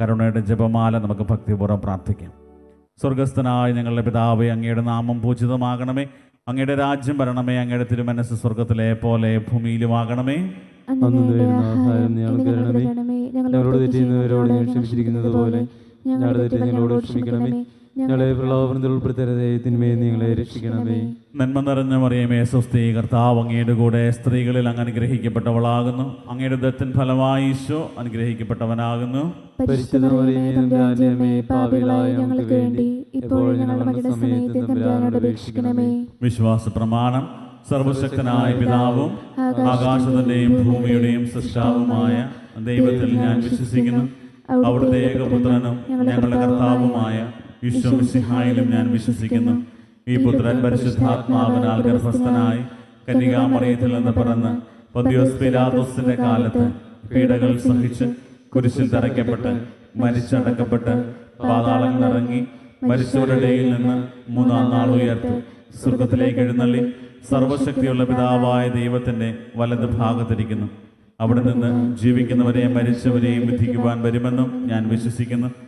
കരുണയുടെ ജപമാല നമുക്ക് ഭക്തിപൂർവം പ്രാർത്ഥിക്കാം. സ്വർഗസ്ഥനായ ഞങ്ങളുടെ പിതാവേ അങ്ങയുടെ നാമം പൂജിതമാകണമേ. അങ്ങയുടെ രാജ്യം വരണമേ. അങ്ങയുടെ തിരുമനസ് സ്വർഗത്തിലെ പോലെ ഭൂമിയിലുമാകണമേ. ഞങ്ങളോട് തെറ്റിയുന്നവരോട് ഞങ്ങൾ ക്ഷമിച്ചിരിക്കുന്നത് പോലെ ഞങ്ങളുടെ തെറ്റ് ഞങ്ങളോട് ക്ഷമിക്കണമേ. ഞങ്ങളെ പ്രലോഭനത്തിൽ ഉൾപ്പെടുത്തരുതേ തിന്മയെ നിങ്ങളെ രക്ഷിക്കണമേ. നന്മ നിറഞ്ഞ മറിയമേ സ്വസ്തി കർത്താവ് അങ്ങയുടെ കൂടെ സ്ത്രീകളിൽ അങ്ങ് അനുഗ്രഹിക്കപ്പെട്ടവളാകുന്നു. അങ്ങയുടെ ദത്തൻ ഫലമായി ഈശോ അനുഗ്രഹിക്കപ്പെട്ടവനാകുന്നു. വിശ്വാസ പ്രമാണം സർവശക്തനായ പിതാവും ആകാശത്തിന്റെയും ഭൂമിയുടെയും സൃഷ്ടാവുമായ ദൈവത്തിൽ ഞാൻ വിശ്വസിക്കുന്നു. അവിടുത്തെ ഏകപുത്രനും ഞങ്ങളുടെ കർത്താവുമായ വിശ്വമിസിഹായിലും ഞാൻ വിശ്വസിക്കുന്നു. ഈ പുത്രൻ പരിശുദ്ധാത്മാവിനാൽ ഗർഭസ്ഥനായി കന്യകാമറിയത്തിൽ നിന്ന് പിറന്ന് പൊന്തിയോസ് പിലാദോസിന്റെ കാലത്ത് പീഡകൾ സഹിച്ച് കുരിശിൽ തറയ്ക്കപ്പെട്ട് മരിച്ചടക്കപ്പെട്ട് പാതാളങ്ങൾ ഇറങ്ങി മരിച്ചവരുടെ നിന്ന് മൂന്നാം നാൾ ഉയർത്തി സ്വർഗത്തിലേക്ക് എഴുന്നള്ളി സർവശക്തിയുള്ള പിതാവായ ദൈവത്തിന്റെ വലത് ഭാഗത്തിരിക്കുന്നു. അവിടെ നിന്ന് ജീവിക്കുന്നവരെയും മരിച്ചവരെയും വിധിക്കുവാൻ വരുമെന്നും ഞാൻ വിശ്വസിക്കുന്നു.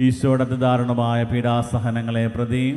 ഈശോയുടെ ദാരുണമായ പീഡാസഹനങ്ങളെ പ്രതിയും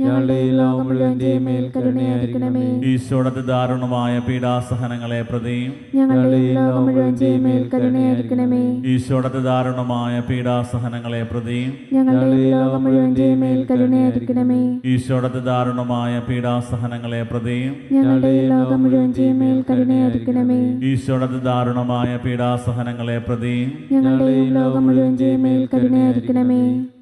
ഞങ്ങളുടെയും ലോകം മുഴുവന്റെയും മേൽ കരുണയായിരിക്കണമേ. ഈശോയുടെ ദാരുണമായ പീഡാസഹനങ്ങളെ പ്രതിയും ഞങ്ങളുടെ ലോകം മുഴുവന്റെയും മേൽ കരുണയായിരിക്കണമേ. ഈശോയുടെ ദാരുണമായ പീഡാസഹനങ്ങളെ പ്രതിയും ഞങ്ങളുടെയും ലോകം മുഴുവന്റെയും മേൽ കരുണയായിരിക്കണമേ. ഈശോയുടെ ദാരുണമായ പീഡാസഹനങ്ങളെ പ്രതിയും ഞങ്ങളുടെയും ലോകം മുഴുവന്റെയും മേൽ കരുണയായിരിക്കണമേ. ഈശോയുടെ ദാരുണമായ പീഡാസഹനങ്ങളെ പ്രതിയും ഞങ്ങളുടെ ലോകം മുഴുവന്റെയും മേൽ കരുണയായിരിക്കണമേ.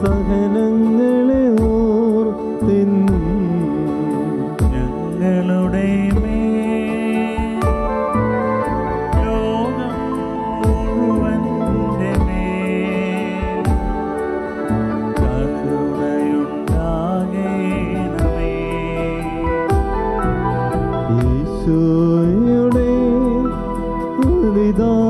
സഹനങ്ങളെ ഓർത്തെന്നും ഞങ്ങളുടെ ഈശോയുടെ അതിദാരുണമാം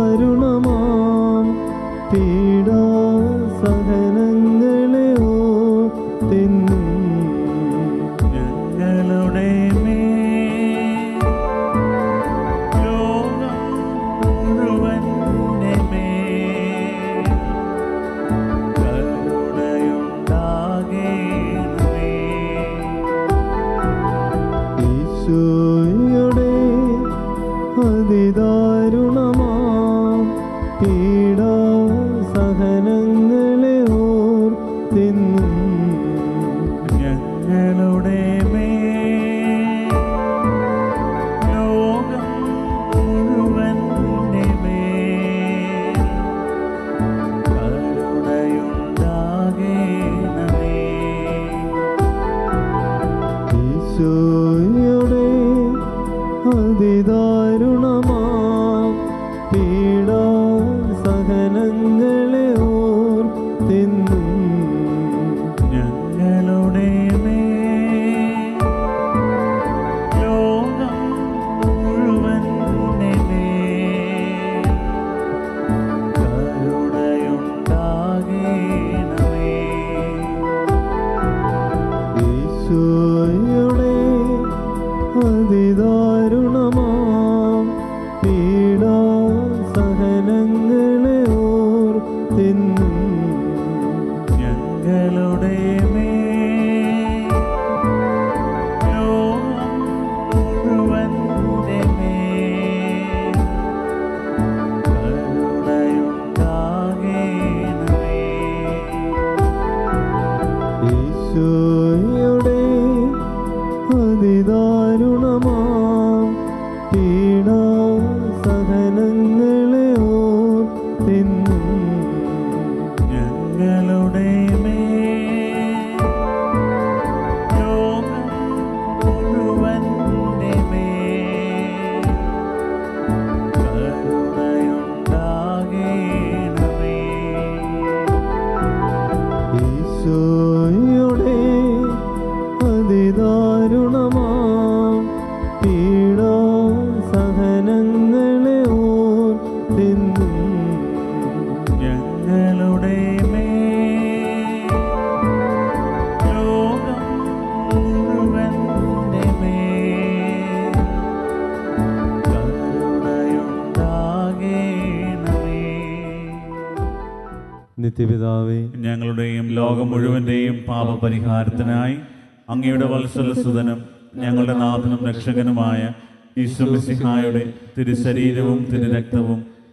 പീഡാ സഹനങ്ങളെ ഓർത്തെന്നും ഞങ്ങളുടെ മേൽ നിത്യപിതാവേ ഞങ്ങളുടെയും ലോകം മുഴുവന്റെയും പാപപരിഹാരത്തിനായി അങ്ങയുടെ വത്സലസുതനും ഞങ്ങളുടെ നാഥനും രക്ഷകനുമായ ഈശ്വരസിഹായുടെ തിരുശരീരവും തിരുരക്തവും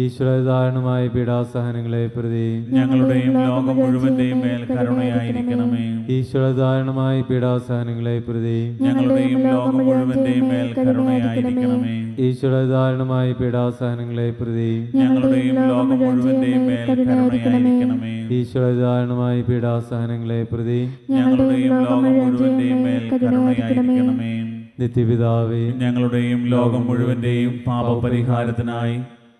ഈശ്വര ദാരുണമായ പീഡാസഹനങ്ങളെ പ്രതി ഞങ്ങളുടെയും ലോകം മുഴുവന്റെയും മേൽ കരുണയായിരിക്കണമേ. ഈശ്വരധാരണമായ പീഡാസഹനങ്ങളെ പ്രതി ഞങ്ങളുടെയും ലോകം മുഴുവന്റെയും മേൽ കരുണയായിരിക്കണമേ. ഈശ്വരധാരണമായ പീഡാസഹനങ്ങളെ പ്രതി ഞങ്ങളുടെയും ലോകം മുഴുവന്റെയും മേൽ കരുണയായിരിക്കണമേ. ഈശ്വരധാരണമായ പീഡാസഹനങ്ങളെ പ്രതി ഞങ്ങളുടെയും ലോകം മുഴുവന്റെയും മേൽ കരുണയായിരിക്കണമേ. നിത്യപിതാവേ ഞങ്ങളുടെയും ലോകം മുഴുവന്റെയും പാപപരിഹാരത്തിനായി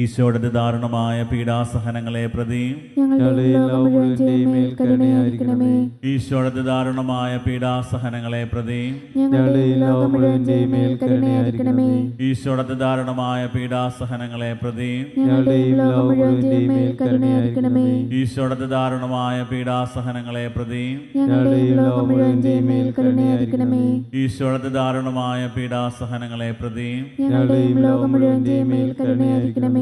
ഈശോയുടെ ദാരുണമായ പീഡാസഹനങ്ങളെ പ്രതി ഈശോയുടെ ദാരുണമായ പീഡാസഹനങ്ങളെ പ്രതി ഈശോയുടെ ദാരുണമായ പീഡാസഹനങ്ങളെ പ്രതി ഈശോയുടെ ദാരുണമായ പീഡാസഹനങ്ങളെ പ്രതി ഈശോയുടെ ദാരുണമായ പീഡാസഹനങ്ങളെ പ്രതി ലോകം മേൽ കരുണയായിരിക്കണമേ.